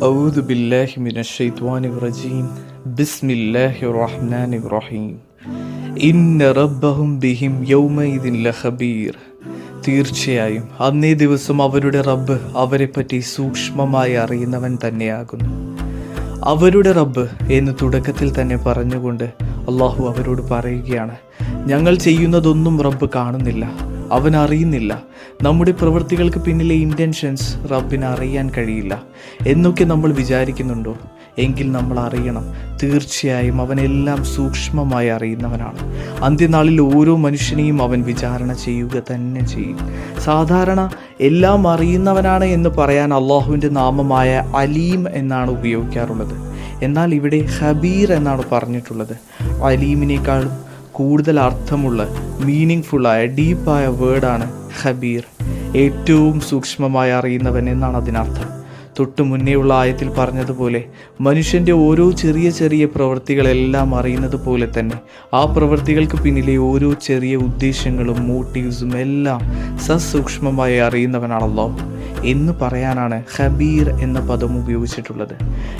أعوذ بالله من الشيطان الرجيم بسم الله الرحمن الرحيم إن ربهم بهم يومئذ لخبير തീർച്ചയായും അന്നേ ദിവസം അവരുടെ റബ്ബ് അവരെപ്പറ്റി സൂക്ഷ്മമായി അറിയുന്നവൻ തന്നെയാകുന്നു അവരുടെ റബ്ബ് എന്ന് തുടക്കത്തിൽ തന്നെ പറഞ്ഞുകൊണ്ട് അള്ളാഹു അവരോട് പറയുകയാണ് ഞങ്ങൾ ചെയ്യുന്നതൊന്നും റബ്ബ് കാണുന്നില്ല അവൻ അറിയുന്നില്ല നമ്മുടെ പ്രവൃത്തികൾക്ക് പിന്നിലെ ഇന്റൻഷൻസ് റബ്ബിന് അറിയാൻ കഴിയില്ല. എന്നൊക്കെ നമ്മൾ വിചാരിക്കുന്നുണ്ടോ? എങ്കിൽ നമ്മൾ അറിയണം. തീർച്ചയായും അവനെല്ലാം സൂക്ഷ്മമായി അറിയുന്നവനാണ്. അന്ത്യനാളിൽ ഓരോ മനുഷ്യനെയും അവൻ വിചാരണ ചെയ്യുക തന്നെ ചെയ്യും. സാധാരണ എല്ലാം അറിയുന്നവനാണ് എന്ന് പറയാൻ അള്ളാഹുവിന്റെ നാമമായ അലീം എന്നാണ് ഉപയോഗിക്കാറുള്ളത്. എന്നാൽ ഇവിടെ ഹബീർ എന്നാണ് പറഞ്ഞിട്ടുള്ളത്. അലീമിനേക്കാളും കൂടുതൽ അർത്ഥമുള്ള മീനിങ് ഫുള്ളായ ഡീപ്പായ വേർഡാണ് ഹബീർ ഏറ്റവും സൂക്ഷ്മമായി അറിയുന്നവൻ എന്നാണ് അതിനർത്ഥം. തൊട്ടു മുന്നേയുള്ള ആയത്തിൽ പറഞ്ഞതുപോലെ മനുഷ്യന്റെ ഓരോ ചെറിയ ചെറിയ പ്രവൃത്തികളെല്ലാം അറിയുന്നത് പോലെ തന്നെ ആ പ്രവൃത്തികൾക്ക് പിന്നിലെ ഓരോ ചെറിയ ഉദ്ദേശങ്ങളും മോട്ടീവ്സും എല്ലാം സസൂക്ഷ്മമായി അറിയുന്നവനാണല്ലോ. എന്ന് പറയാനാണ് ഹബീർ എന്ന പദം ഉപയോഗിച്ചിട്ടുള്ളത്.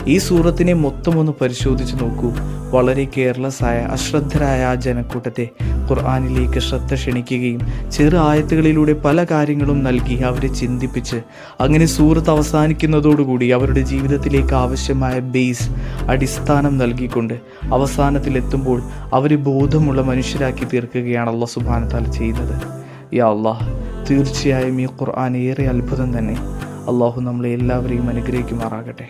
ഈ സൂറത്തിനെ മൊത്തം ഒന്ന് പരിശോധിച്ച് നോക്കൂ. വളരെ കെയർലെസ് ആയ അശ്രദ്ധരായ ആ ജനക്കൂട്ടത്തെ ഖുർആാനിലേക്ക് ശ്രദ്ധ ക്ഷണിക്കുകയും ചെറു ആയത്തുകളിലൂടെ പല കാര്യങ്ങളും നൽകി അവരെ ചിന്തിപ്പിച്ച് അങ്ങനെ സൂറത്ത് അവസാനിക്കുന്നതോടുകൂടി അവരുടെ ജീവിതത്തിലേക്ക് ആവശ്യമായ ബേസ് അടിസ്ഥാനം നൽകിക്കൊണ്ട് അവസാനത്തിലെത്തുമ്പോൾ അവരെ ബോധമുള്ള മനുഷ്യരാക്കി തീർക്കുകയാണ് അള്ളാഹ് സുബാനത്താൽ ചെയ്യുന്നത്. യാ അള്ളാഹ് തീർച്ചയായും ഈ ഖുർആൻ ഏറെ അത്ഭുതം തന്നെ. അള്ളാഹു നമ്മളെ എല്ലാവരെയും അനുഗ്രഹിക്കുമാറാകട്ടെ.